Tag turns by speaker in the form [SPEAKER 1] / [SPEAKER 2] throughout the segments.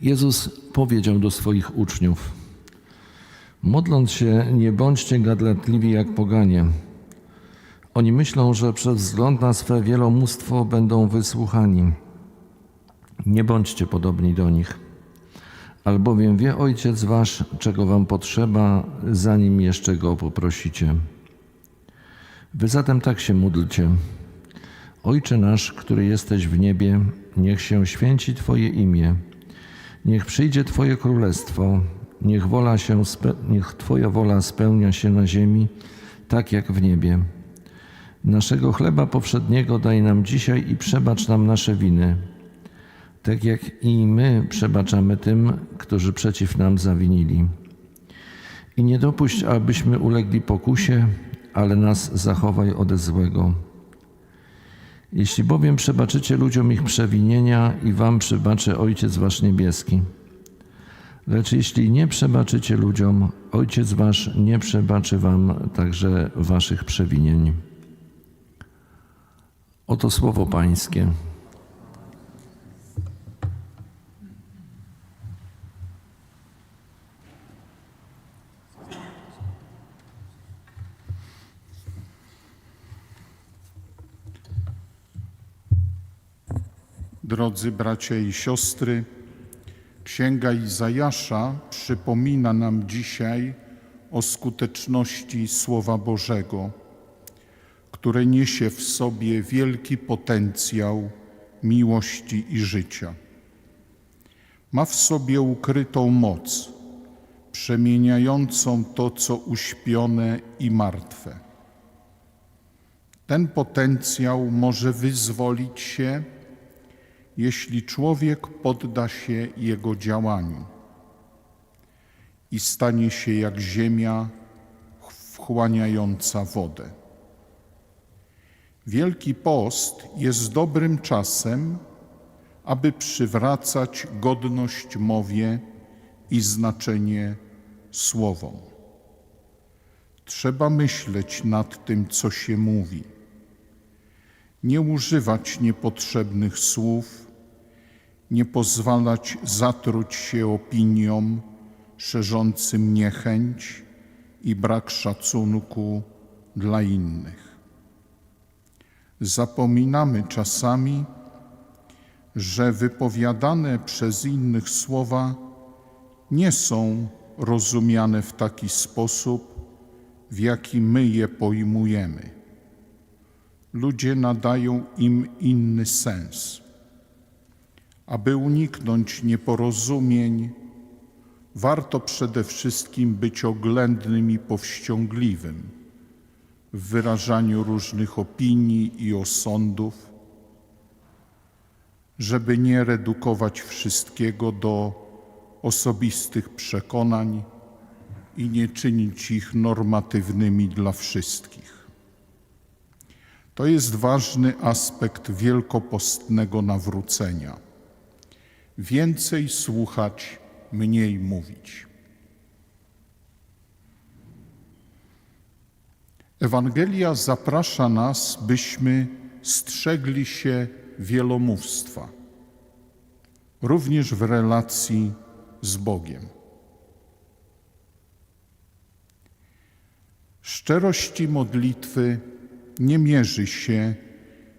[SPEAKER 1] Jezus powiedział do swoich uczniów: Modląc się, nie bądźcie gadlatliwi jak poganie. Oni myślą, że przez wzgląd na swe wielomóstwo będą wysłuchani. Nie bądźcie podobni do nich, albowiem wie Ojciec Wasz, czego Wam potrzeba, zanim jeszcze Go poprosicie. Wy zatem tak się módlcie. Ojcze nasz, który jesteś w niebie, niech się święci Twoje imię. Niech przyjdzie Twoje królestwo, niech, wola się niech Twoja wola spełnia się na ziemi, tak jak w niebie. Naszego chleba powszedniego daj nam dzisiaj i przebacz nam nasze winy, tak jak i my przebaczamy tym, którzy przeciw nam zawinili. I nie dopuść, abyśmy ulegli pokusie, ale nas zachowaj ode złego. Jeśli bowiem przebaczycie ludziom ich przewinienia i wam przebaczy Ojciec Wasz Niebieski. Lecz jeśli nie przebaczycie ludziom, Ojciec Wasz nie przebaczy wam także waszych przewinień. Oto słowo Pańskie.
[SPEAKER 2] Drodzy bracia i siostry, Księga Izajasza przypomina nam dzisiaj o skuteczności Słowa Bożego, które niesie w sobie wielki potencjał miłości i życia. Ma w sobie ukrytą moc, przemieniającą to, co uśpione i martwe. Ten potencjał może wyzwolić się jeśli człowiek podda się jego działaniu i stanie się jak ziemia wchłaniająca wodę. Wielki Post jest dobrym czasem, aby przywracać godność mowie i znaczenie słowom. Trzeba myśleć nad tym, co się mówi nie używać niepotrzebnych słów, nie pozwalać zatruć się opiniom szerzącym niechęć i brak szacunku dla innych. Zapominamy czasami, że wypowiadane przez innych słowa nie są rozumiane w taki sposób, w jaki my je pojmujemy ludzie nadają im inny sens. Aby uniknąć nieporozumień, warto przede wszystkim być oględnym i powściągliwym w wyrażaniu różnych opinii i osądów, żeby nie redukować wszystkiego do osobistych przekonań i nie czynić ich normatywnymi dla wszystkich. To jest ważny aspekt wielkopostnego nawrócenia. Więcej słuchać, mniej mówić. Ewangelia zaprasza nas, byśmy strzegli się wielomówstwa, również w relacji z Bogiem. Szczerości modlitwy nie mierzy się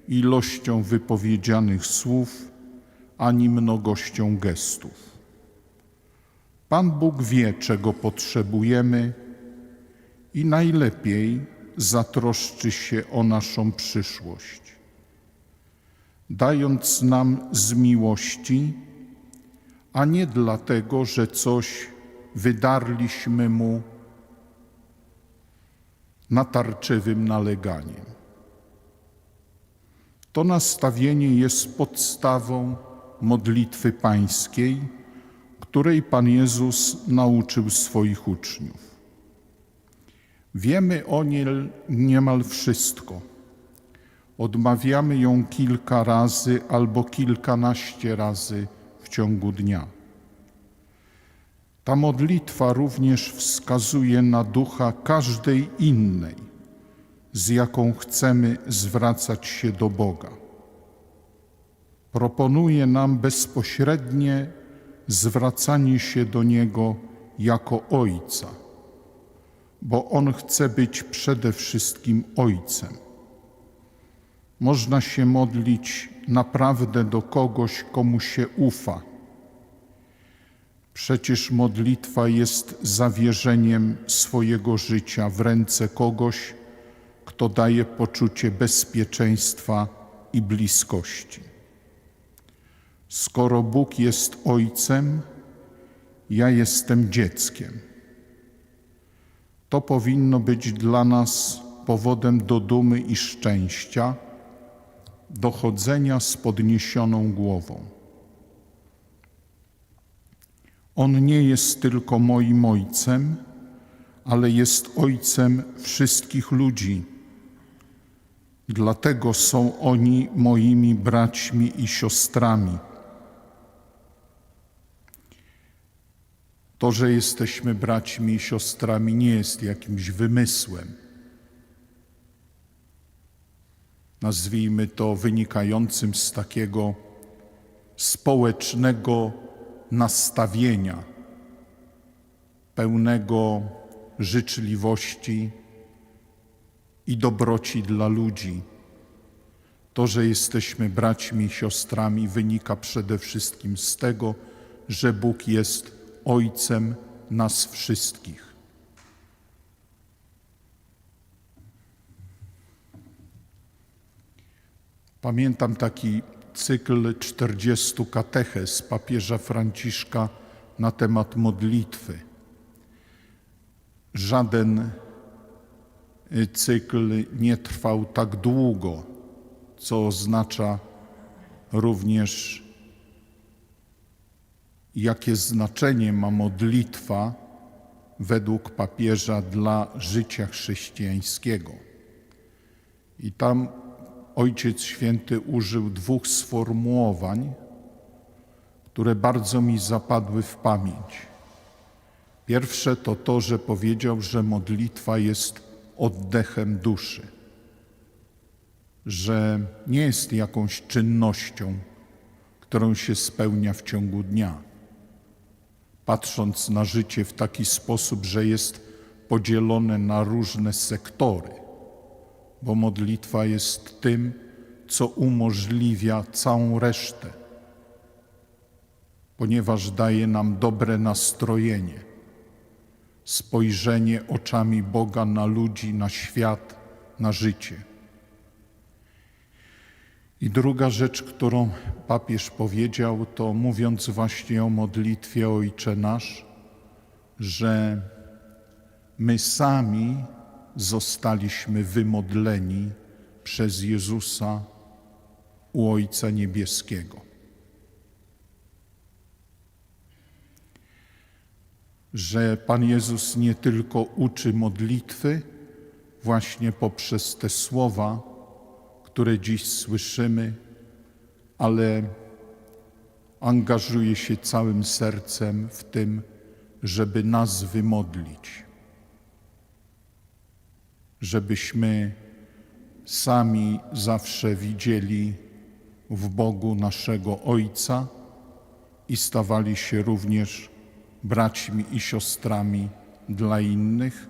[SPEAKER 2] ilością wypowiedzianych słów ani mnogością gestów. Pan Bóg wie, czego potrzebujemy i najlepiej zatroszczy się o naszą przyszłość, dając nam z miłości, a nie dlatego, że coś wydarliśmy Mu natarczywym naleganiem. To nastawienie jest podstawą modlitwy pańskiej, której Pan Jezus nauczył swoich uczniów. Wiemy o niej niemal wszystko. Odmawiamy ją kilka razy albo kilkanaście razy w ciągu dnia. Ta modlitwa również wskazuje na ducha każdej innej, z jaką chcemy zwracać się do Boga. Proponuje nam bezpośrednie zwracanie się do Niego jako Ojca, bo On chce być przede wszystkim Ojcem. Można się modlić naprawdę do kogoś, komu się ufa. Przecież modlitwa jest zawierzeniem swojego życia w ręce kogoś, kto daje poczucie bezpieczeństwa i bliskości. Skoro Bóg jest Ojcem, ja jestem dzieckiem. To powinno być dla nas powodem do dumy i szczęścia, do chodzenia z podniesioną głową. On nie jest tylko moim Ojcem, ale jest Ojcem wszystkich ludzi. Dlatego są oni moimi braćmi i siostrami. To, że jesteśmy braćmi i siostrami, nie jest jakimś wymysłem. Nazwijmy to wynikającym z takiego społecznego nastawienia, pełnego życzliwości i dobroci dla ludzi. To, że jesteśmy braćmi i siostrami, wynika przede wszystkim z tego, że Bóg jest Ojcem nas wszystkich. Pamiętam taki cykl 40 katechez papieża Franciszka na temat modlitwy. Żaden y, cykl nie trwał tak długo, co oznacza również, jakie znaczenie ma modlitwa według papieża dla życia chrześcijańskiego. I tam Ojciec Święty użył dwóch sformułowań, które bardzo mi zapadły w pamięć. Pierwsze to to, że powiedział, że modlitwa jest oddechem duszy, że nie jest jakąś czynnością, którą się spełnia w ciągu dnia. Patrząc na życie w taki sposób, że jest podzielone na różne sektory bo modlitwa jest tym, co umożliwia całą resztę, ponieważ daje nam dobre nastrojenie, spojrzenie oczami Boga na ludzi, na świat, na życie. I druga rzecz, którą papież powiedział, to mówiąc właśnie o modlitwie Ojcze Nasz, że my sami zostaliśmy wymodleni przez Jezusa u Ojca Niebieskiego. Że Pan Jezus nie tylko uczy modlitwy, właśnie poprzez te słowa, które dziś słyszymy, ale angażuje się całym sercem w tym, żeby nas wymodlić żebyśmy sami zawsze widzieli w Bogu naszego Ojca i stawali się również braćmi i siostrami dla innych,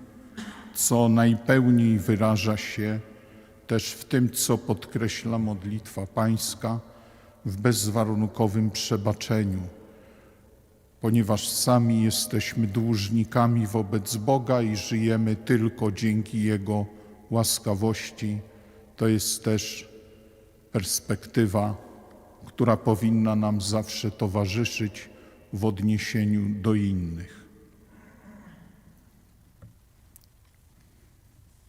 [SPEAKER 2] co najpełniej wyraża się też w tym, co podkreśla modlitwa Pańska, w bezwarunkowym przebaczeniu, ponieważ sami jesteśmy dłużnikami wobec Boga i żyjemy tylko dzięki Jego łaskawości. To jest też perspektywa, która powinna nam zawsze towarzyszyć w odniesieniu do innych.